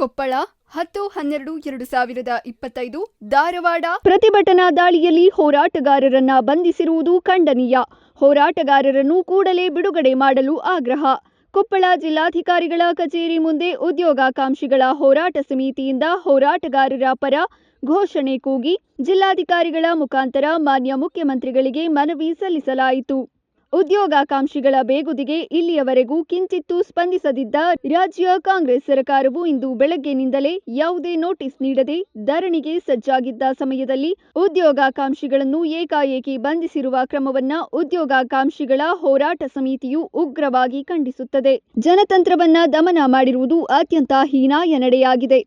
ಕೊಪ್ಪಳ, ಹತ್ತು, ಹನ್ನೆರಡು, ಎರಡು ಸಾವಿರದ ಇಪ್ಪತ್ತೈದು, ಧಾರವಾಡ. ಪ್ರತಿಭಟನಾ ದಾಳಿಯಲ್ಲಿ ಹೋರಾಟಗಾರರನ್ನ ಬಂಧಿಸಿರುವುದು ಖಂಡನೀಯ. ಹೋರಾಟಗಾರರನ್ನು ಕೂಡಲೇ ಬಿಡುಗಡೆ ಮಾಡಲು ಆಗ್ರಹ. ಕೊಪ್ಪಳ ಜಿಲ್ಲಾಧಿಕಾರಿಗಳ ಕಚೇರಿ ಮುಂದೆ ಉದ್ಯೋಗಾಕಾಂಕ್ಷಿಗಳ ಹೋರಾಟ ಸಮಿತಿಯಿಂದ ಹೋರಾಟಗಾರರ ಪರ ಘೋಷಣೆ ಕೂಗಿ ಜಿಲ್ಲಾಧಿಕಾರಿಗಳ ಮುಖಾಂತರ ಮಾನ್ಯ ಮುಖ್ಯಮಂತ್ರಿಗಳಿಗೆ ಮನವಿ ಸಲ್ಲಿಸಲಾಯಿತು. ಉದ್ಯೋಗಾಕಾಂಕ್ಷಿಗಳ ಬೇಗುದಿಗೆ ಇಲ್ಲಿಯವರೆಗೂ ಕಿಂಚಿತ್ತೂ ಸ್ಪಂದಿಸದಿದ್ದ ರಾಜ್ಯ ಕಾಂಗ್ರೆಸ್ ಸರ್ಕಾರವು ಇಂದು ಬೆಳಗ್ಗೆನಿಂದಲೇ ಯಾವುದೇ ನೋಟಿಸ್ ನೀಡದೆ ಧರಣಿಗೆ ಸಜ್ಜಾಗಿದ್ದ ಸಮಯದಲ್ಲಿ ಉದ್ಯೋಗಾಕಾಂಕ್ಷಿಗಳನ್ನು ಏಕಾಏಕಿ ಬಂಧಿಸಿರುವ ಕ್ರಮವನ್ನ ಉದ್ಯೋಗಾಕಾಂಕ್ಷಿಗಳ ಹೋರಾಟ ಸಮಿತಿಯು ಉಗ್ರವಾಗಿ ಖಂಡಿಸುತ್ತದೆ. ಜನತಂತ್ರವನ್ನ ದಮನ ಮಾಡಿರುವುದು ಅತ್ಯಂತ ಹೀನಾಯ ನಡೆಯಾಗಿದೆ.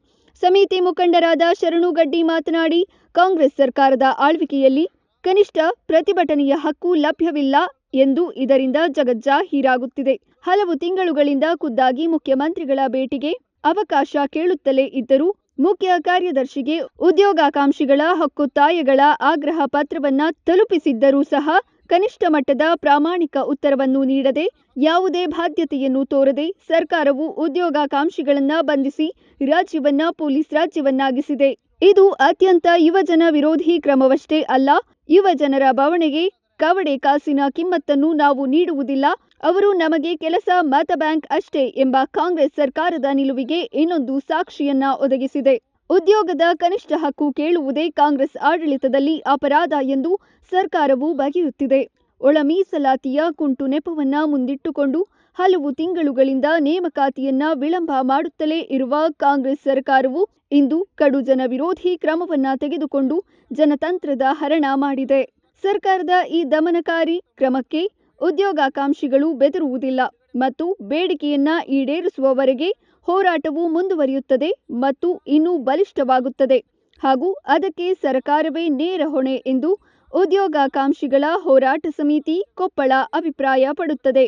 ಸಮಿತಿ ಮುಖಂಡರಾದ ಶರಣುಗಡ್ಡಿ ಮಾತನಾಡಿ, ಕಾಂಗ್ರೆಸ್ ಸರ್ಕಾರದ ಆಳ್ವಿಕೆಯಲ್ಲಿ ಕನಿಷ್ಠ ಪ್ರತಿಭಟನೆಯ ಹಕ್ಕು ಲಭ್ಯವಿಲ್ಲ ಎಂದು ಇದರಿಂದ ಜಗಜ್ಜಾಹೀರಾಗುತ್ತಿದೆ ಹಲವು ತಿಂಗಳುಗಳಿಂದ ಖುದ್ದಾಗಿ ಮುಖ್ಯಮಂತ್ರಿಗಳ ಭೇಟಿಗೆ ಅವಕಾಶ ಕೇಳುತ್ತಲೇ ಇದ್ದರೂ ಮುಖ್ಯ ಕಾರ್ಯದರ್ಶಿಗೆ ಉದ್ಯೋಗಾಕಾಂಕ್ಷಿಗಳ ಹಕ್ಕೊತ್ತಾಯಗಳ ಆಗ್ರಹ ಪತ್ರವನ್ನ ತಲುಪಿಸಿದ್ದರೂ ಸಹ ಕನಿಷ್ಠ ಮಟ್ಟದ ಪ್ರಾಮಾಣಿಕ ಉತ್ತರವನ್ನು ನೀಡದೆ ಯಾವುದೇ ಬಾಧ್ಯತೆಯನ್ನು ತೋರದೆ ಸರ್ಕಾರವು ಉದ್ಯೋಗಾಕಾಂಕ್ಷಿಗಳನ್ನ ಬಂಧಿಸಿ ರಾಜ್ಯವನ್ನ ಪೊಲೀಸ್ ರಾಜ್ಯವನ್ನಾಗಿಸಿದೆ. ಇದು ಅತ್ಯಂತ ಯುವಜನ ವಿರೋಧಿ ಕ್ರಮವಷ್ಟೇ ಅಲ್ಲ, ಯುವಜನರ ಬವಣೆಗೆ ಕವಡೆ ಕಾಸಿನ ಕಿಮ್ಮತ್ತನ್ನು ನಾವು ನೀಡುವುದಿಲ್ಲ. ಅವರು ನಮಗೆ ಕೆಲಸ ಮತ ಬ್ಯಾಂಕ್ ಅಷ್ಟೇ ಎಂಬ ಕಾಂಗ್ರೆಸ್ ಸರ್ಕಾರದ ನಿಲುವಿಗೆ ಇನ್ನೊಂದು ಸಾಕ್ಷಿಯನ್ನ ಒದಗಿಸಿದೆ. ಉದ್ಯೋಗದ ಕನಿಷ್ಠ ಹಕ್ಕು ಕೇಳುವುದೇ ಕಾಂಗ್ರೆಸ್ ಆಡಳಿತದಲ್ಲಿ ಅಪರಾಧ ಎಂದು ಸರ್ಕಾರವು ಬಗೆಯುತ್ತಿದೆ. ಒಳ ಮೀಸಲಾತಿಯ ಕುಂಟು ನೆಪವನ್ನ ಮುಂದಿಟ್ಟುಕೊಂಡು ಹಲವು ತಿಂಗಳುಗಳಿಂದ ನೇಮಕಾತಿಯನ್ನ ವಿಳಂಬ ಮಾಡುತ್ತಲೇ ಇರುವ ಕಾಂಗ್ರೆಸ್ ಸರ್ಕಾರವು ಇಂದು ಕಡು ಜನ ವಿರೋಧಿ ಕ್ರಮವನ್ನ ತೆಗೆದುಕೊಂಡು ಜನತಂತ್ರದ ಹರಣ ಮಾಡಿದೆ. ಸರ್ಕಾರದ ಈ ದಮನಕಾರಿ ಕ್ರಮಕ್ಕೆ ಉದ್ಯೋಗಾಕಾಂಕ್ಷಿಗಳು ಬೆದರುವುದಿಲ್ಲ ಮತ್ತು ಬೇಡಿಕೆಯನ್ನ ಈಡೇರಿಸುವವರೆಗೆ ಹೋರಾಟವು ಮುಂದುವರಿಯುತ್ತದೆ ಮತ್ತು ಇನ್ನೂ ಬಲಿಷ್ಠವಾಗುತ್ತದೆ ಹಾಗೂ ಅದಕ್ಕೆ ಸರ್ಕಾರವೇ ನೇರ ಹೊಣೆ ಎಂದು ಉದ್ಯೋಗಾಕಾಂಕ್ಷಿಗಳ ಹೋರಾಟ ಸಮಿತಿ ಕೊಪ್ಪಳ ಅಭಿಪ್ರಾಯಪಡುತ್ತದೆ.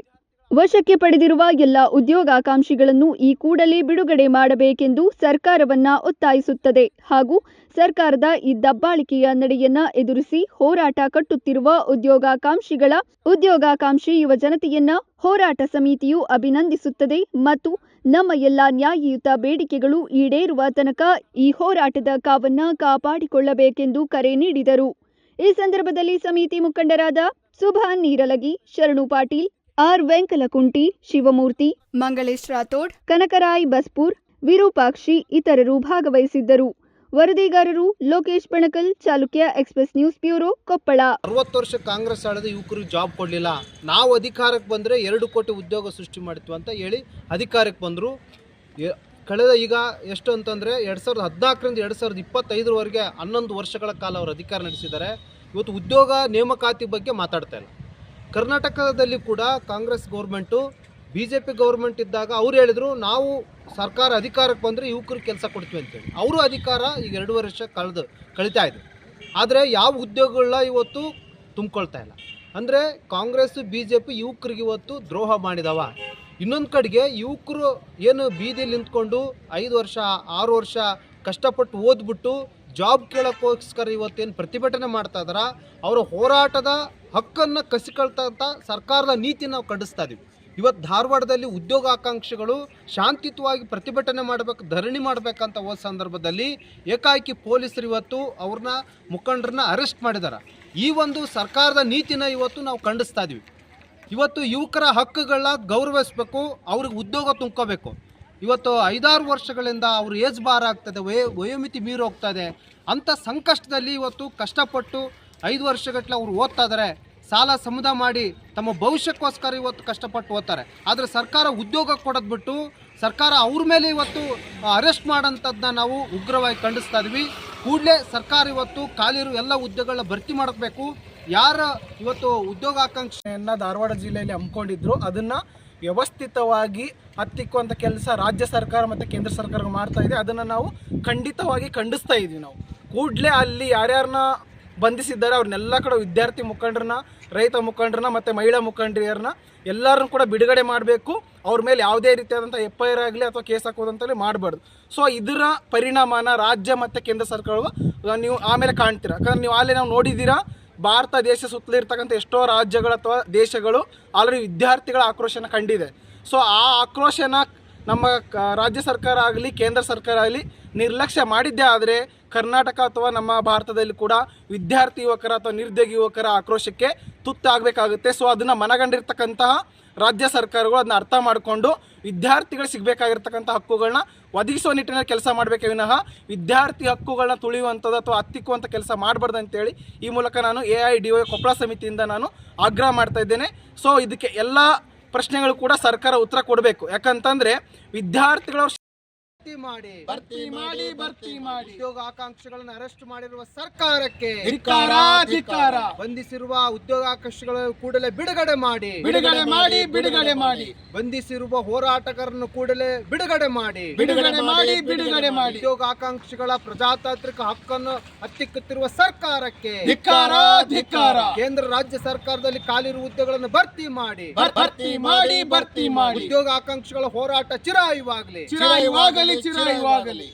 ವಶಕ್ಕೆ ಪಡೆದಿರುವ ಎಲ್ಲ ಉದ್ಯೋಗಾಕಾಂಕ್ಷಿಗಳನ್ನು ಈ ಕೂಡಲೇ ಬಿಡುಗಡೆ ಮಾಡಬೇಕೆಂದು ಸರ್ಕಾರವನ್ನ ಒತ್ತಾಯಿಸುತ್ತದೆ. ಹಾಗೂ ಸರ್ಕಾರದ ಈ ದಬ್ಬಾಳಿಕೆಯ ನಡೆಯನ್ನ ಎದುರಿಸಿ ಹೋರಾಟ ಕಟ್ಟುತ್ತಿರುವ ಉದ್ಯೋಗಾಕಾಂಕ್ಷಿಗಳ ಉದ್ಯೋಗಾಕಾಂಕ್ಷಿ ಯುವ ಜನತೆಯನ್ನ ಹೋರಾಟ ಸಮಿತಿಯು ಅಭಿನಂದಿಸುತ್ತದೆ ಮತ್ತು ನಮ್ಮ ಎಲ್ಲ ನ್ಯಾಯಯುತ ಬೇಡಿಕೆಗಳು ಈಡೇರುವ ತನಕ ಈ ಹೋರಾಟದ ಕಾವನ್ನ ಕಾಪಾಡಿಕೊಳ್ಳಬೇಕೆಂದು ಕರೆ ನೀಡಿದರು. ಈ ಸಂದರ್ಭದಲ್ಲಿ ಸಮಿತಿ ಮುಖಂಡರಾದ ಸುಭಾನ್ ನೀರಲಗಿ, ಶರಣು ಪಾಟೀಲ್ ಆರ್ ವೆಂಕಲಕುಂಟಿ ಶಿವಮೂರ್ತಿ ಮಂಗಳೇಶ್ ರಾಥೋಡ್ ಕನಕರಾಯ್ ಬಸ್ಪೂರ್ ವಿರೂಪಾಕ್ಷಿ ಇತರರು ಭಾಗವಹಿಸಿದ್ದರು. ವರದಿಗಾರರು Lokesh Banakal Chalukya express news bureau Koppal. ಅರವತ್ತು ವರ್ಷ ಕಾಂಗ್ರೆಸ್ ಆಡದ ಯುವಕರಿಗೆ ಜಾಬ್ ಕೊಡಲಿಲ್ಲ. ನಾವು ಅಧಿಕಾರಕ್ಕೆ ಬಂದರೆ ಎರಡು ಕೋಟಿ ಉದ್ಯೋಗ ಸೃಷ್ಟಿ ಮಾಡ್ತೀವಿ ಅಂತ ಹೇಳಿ ಅಧಿಕಾರಕ್ಕೆ ಬಂದರು. ಕಳೆದ ಈಗ ಎಷ್ಟು ಅಂತಂದರೆ ಎರಡು ಸಾವಿರದ ಹದಿನಾಲ್ಕರಿಂದ ಎರಡು ಸಾವಿರದ ಇಪ್ಪತ್ತೈದರವರೆಗೆ ಹನ್ನೊಂದು ವರ್ಷಗಳ ಕಾಲ ಅವರು ಅಧಿಕಾರ ನಡೆಸಿದ್ದಾರೆ. ಇವತ್ತು ಉದ್ಯೋಗ ನೇಮಕಾತಿ ಬಗ್ಗೆ ಮಾತಾಡ್ತಾ ಇಲ್ಲ. ಕರ್ನಾಟಕದಲ್ಲಿ ಕೂಡ Congress government B J P government ಇದ್ದಾಗ ಅವ್ರು ಹೇಳಿದರು, ನಾವು ಸರ್ಕಾರ ಅಧಿಕಾರಕ್ಕೆ ಬಂದರೆ ಯುವಕರಿಗೆ ಕೆಲಸ ಕೊಡ್ತೀವಿ ಅಂತೇಳಿ. ಅವರು ಅಧಿಕಾರ ಈಗ ಎರಡು ವರ್ಷ ಕಳೆದು, ಕಳೀತಾ ಇದೆ. ಆದರೆ ಯಾವ ಉದ್ಯೋಗಗಳನ್ನ ಇವತ್ತು ತುಂಬಿಕೊಳ್ತಾ ಇಲ್ಲ. ಅಂದರೆ ಕಾಂಗ್ರೆಸ್ ಬಿ ಜೆ ಪಿ ಯುವಕರಿಗೆ ಇವತ್ತು ದ್ರೋಹ ಮಾಡಿದವ. ಇನ್ನೊಂದು ಕಡೆಗೆ ಯುವಕರು ಏನು ಬೀದಿಯಲ್ಲಿ ನಿಂತ್ಕೊಂಡು ಐದು ವರ್ಷ, ಆರು ವರ್ಷ ಕಷ್ಟಪಟ್ಟು ಓದ್ಬಿಟ್ಟು ಜಾಬ್ ಕೇಳೋಕ್ಕೋಸ್ಕರ ಇವತ್ತೇನು ಪ್ರತಿಭಟನೆ ಮಾಡ್ತಾ ಇದಾರ ಅವರ ಹೋರಾಟದ ಹಕ್ಕನ್ನು ಕಸಿಕೊಳ್ತಂಥ ಸರ್ಕಾರದ ನೀತಿ ನಾವು ಖಂಡಿಸ್ತಾ ಇದ್ದೀವಿ ಇವತ್ತು ಧಾರವಾಡದಲ್ಲಿ ಉದ್ಯೋಗಾಕಾಂಕ್ಷಿಗಳು ಶಾಂತಿಯುತವಾಗಿ ಪ್ರತಿಭಟನೆ ಮಾಡಬೇಕು, ಧರಣಿ ಮಾಡಬೇಕಂತ ಹೋದ ಸಂದರ್ಭದಲ್ಲಿ ಏಕಾಏಕಿ ಪೊಲೀಸರು ಇವತ್ತು ಅವ್ರನ್ನ ಮುಖಂಡರನ್ನ ಅರೆಸ್ಟ್ ಮಾಡಿದ್ದಾರೆ ಈ ಒಂದು ಸರ್ಕಾರದ ನೀತಿನ ಇವತ್ತು ನಾವು ಖಂಡಿಸ್ತಾ ಇದ್ದೀವಿ ಇವತ್ತು ಯುವಕರ ಹಕ್ಕುಗಳನ್ನ ಗೌರವಿಸಬೇಕು, ಅವ್ರಿಗೆ ಉದ್ಯೋಗ ತುಂಬ್ಕೋಬೇಕು. ಇವತ್ತು ಐದಾರು ವರ್ಷಗಳಿಂದ ಅವ್ರ ಏಜ್ ಬಾರ್ ಆಗ್ತದೆ ವಯೋ, ವಯೋಮಿತಿ ಮೀರಿ ಹೋಗ್ತದೆ ಅಂಥ ಸಂಕಷ್ಟದಲ್ಲಿ ಇವತ್ತು ಕಷ್ಟಪಟ್ಟು ಐದು ವರ್ಷಗಟ್ಟಲೆ ಅವ್ರು ಓದ್ತಾ ಸಾಲ ಸಮುದ ಮಾಡಿ ತಮ್ಮ ಭವಿಷ್ಯಕ್ಕೋಸ್ಕರ ಇವತ್ತು ಕಷ್ಟಪಟ್ಟು ಓದ್ತಾರೆ. ಆದರೆ ಸರ್ಕಾರ ಉದ್ಯೋಗ ಕೊಡೋದು ಬಿಟ್ಟು ಸರ್ಕಾರ ಅವ್ರ ಮೇಲೆ ಇವತ್ತು ಅರೆಸ್ಟ್ ಮಾಡೋಂಥದ್ದನ್ನ ನಾವು ಉಗ್ರವಾಗಿ ಖಂಡಿಸ್ತಾ ಇದ್ವಿ. ಕೂಡಲೇ ಸರ್ಕಾರ ಇವತ್ತು ಖಾಲಿರೋ ಎಲ್ಲ ಹುದ್ದೆಗಳನ್ನ ಭರ್ತಿ ಮಾಡಬೇಕು ಯಾರ ಇವತ್ತು ಉದ್ಯೋಗ ಆಕಾಂಕ್ಷೆಯನ್ನು ಧಾರವಾಡ ಜಿಲ್ಲೆಯಲ್ಲಿ ಹಮ್ಮಿಕೊಂಡಿದ್ರು, ಅದನ್ನು ವ್ಯವಸ್ಥಿತವಾಗಿ ಹತ್ತಿಕ್ಕುವಂಥ ಕೆಲಸ ರಾಜ್ಯ ಸರ್ಕಾರ ಮತ್ತು ಕೇಂದ್ರ ಸರ್ಕಾರ ಮಾಡ್ತಾ ಇದೆ. ಅದನ್ನು ನಾವು ಖಂಡಿತವಾಗಿ ಖಂಡಿಸ್ತಾ ಇದ್ದೀವಿ ನಾವು. ಕೂಡಲೇ ಅಲ್ಲಿ ಯಾರ್ಯಾರನ್ನ ಬಂಧಿಸಿದ್ದಾರೆ. ಅವ್ರನ್ನೆಲ್ಲ ಕಡೆ ವಿದ್ಯಾರ್ಥಿ ಮುಖಂಡರನ್ನ, ರೈತ ಮುಖಂಡರನ್ನ ಮತ್ತು ಮಹಿಳಾ ಮುಖಂಡರಿಯರನ್ನ ಎಲ್ಲರನ್ನು ಕೂಡ ಬಿಡುಗಡೆ ಮಾಡಬೇಕು. ಅವ್ರ ಮೇಲೆ ಯಾವುದೇ ರೀತಿಯಾದಂಥ ಎಫ್ ಐ ಆರ್ ಆಗಲಿ ಅಥವಾ ಕೇಸ್ ಹಾಕೋದಂತಲೇ ಮಾಡಬಾರ್ದು. ಸೊ ಇದರ ಪರಿಣಾಮನ ರಾಜ್ಯ ಮತ್ತು ಕೇಂದ್ರ ಸರ್ಕಾರಗಳು ನೀವು ಆಮೇಲೆ ಕಾಣ್ತೀರಾ. ಯಾಕಂದ್ರೆ ನೀವು ಅಲ್ಲಿ ನಾವು ನೋಡಿದ್ದೀರಾ, ಭಾರತ ದೇಶ ಸುತ್ತಲಿರ್ತಕ್ಕಂಥ ಎಷ್ಟೋ ರಾಜ್ಯಗಳು ಅಥವಾ ದೇಶಗಳು ಆಲ್ರೆಡಿ ವಿದ್ಯಾರ್ಥಿಗಳ ಆಕ್ರೋಶನ ಕಂಡಿದೆ. ಸೊ ಆ ಆಕ್ರೋಶನ ನಮ್ಮ ರಾಜ್ಯ ಸರ್ಕಾರ ಆಗಲಿ, ಕೇಂದ್ರ ಸರ್ಕಾರ ಆಗಲಿ ನಿರ್ಲಕ್ಷ್ಯ ಮಾಡಿದ್ದೇ ಆದರೆ ಕರ್ನಾಟಕ ಅಥವಾ ನಮ್ಮ ಭಾರತದಲ್ಲಿ ಕೂಡ ವಿದ್ಯಾರ್ಥಿ ಯುವಕರ ಅಥವಾ ನಿರುದ್ಯೋಗಿ ಯುವಕರ ಆಕ್ರೋಶಕ್ಕೆ ತುತ್ತಾಗಬೇಕಾಗುತ್ತೆ. ಸೊ ಅದನ್ನು ಮನಗಂಡಿರ್ತಕ್ಕಂತಹ ರಾಜ್ಯ ಸರ್ಕಾರಗಳು ಅದನ್ನ ಅರ್ಥ ಮಾಡಿಕೊಂಡು ವಿದ್ಯಾರ್ಥಿಗಳು ಸಿಗಬೇಕಾಗಿರ್ತಕ್ಕಂಥ ಹಕ್ಕುಗಳನ್ನ ಒದಗಿಸುವ ನಿಟ್ಟಿನಲ್ಲಿ ಕೆಲಸ ಮಾಡಬೇಕೇ ವಿನಃ ವಿದ್ಯಾರ್ಥಿ ಹಕ್ಕುಗಳನ್ನ ತುಳಿಯುವಂಥದ್ದು ಅಥವಾ ಹತ್ತಿಕ್ಕುವಂಥ ಕೆಲಸ ಮಾಡಬಾರ್ದು ಅಂತೇಳಿ ಈ ಮೂಲಕ ನಾನು A I, D O Koppal ಸಮಿತಿಯಿಂದ ನಾನು ಆಗ್ರಹ ಮಾಡ್ತಾ ಇದ್ದೇನೆ. ಸೊ ಇದಕ್ಕೆ ಎಲ್ಲ ಪ್ರಶ್ನೆಗಳು ಕೂಡ ಸರ್ಕಾರ ಉತ್ತರ ಕೊಡಬೇಕು. ಯಾಕಂತಂದ್ರೆ ವಿದ್ಯಾರ್ಥಿಗಳ ಭರ್ತಿ ಮಾಡಿ. ಭರ್ತಿ ಮಾಡಿ ಭರ್ತಿ ಮಾಡಿ. ಉದ್ಯೋಗ ಆಕಾಂಕ್ಷಿಗಳನ್ನು ಅರೆಸ್ಟ್ ಮಾಡಿರುವ ಸರ್ಕಾರಕ್ಕೆ ಧಿಕ್ಕಾರ ಧಿಕ್ಕಾರ. ಬಂಧಿಸಿರುವ ಉದ್ಯೋಗಾಕಾಂಕ್ಷಿಗಳ ಕೂಡಲೇ ಬಿಡುಗಡೆ ಮಾಡಿ. ಬಿಡುಗಡೆ ಮಾಡಿ ಬಿಡುಗಡೆ ಮಾಡಿ. ಬಂಧಿಸಿರುವ ಹೋರಾಟಗಾರರನ್ನು ಕೂಡಲೇ ಬಿಡುಗಡೆ ಮಾಡಿ. ಬಿಡುಗಡೆ ಮಾಡಿ ಬಿಡುಗಡೆ ಮಾಡಿ. ಉದ್ಯೋಗಾಕಾಂಕ್ಷಿಗಳ ಪ್ರಜಾತಾಂತ್ರಿಕ ಹಕ್ಕನ್ನು ಹತ್ತಿಕ್ಕುತ್ತಿರುವ ಸರ್ಕಾರಕ್ಕೆ ಧಿಕ್ಕಾರ ಧಿಕ್ಕಾರ. ಕೇಂದ್ರ ರಾಜ್ಯ ಸರ್ಕಾರದಲ್ಲಿ ಕಾಲಿರುವ ಹುದ್ದೆಗಳನ್ನು ಭರ್ತಿ ಮಾಡಿ. ಭರ್ತಿ ಮಾಡಿ ಭರ್ತಿ ಮಾಡಿ. ಉದ್ಯೋಗ ಆಕಾಂಕ್ಷಿಗಳ ಹೋರಾಟ ಚಿರಾಯುವಾಗಲಿ. ಚಿರಾಯುವಾಗಲಿ. ಚಿರಾಯುವಾಗಲಿ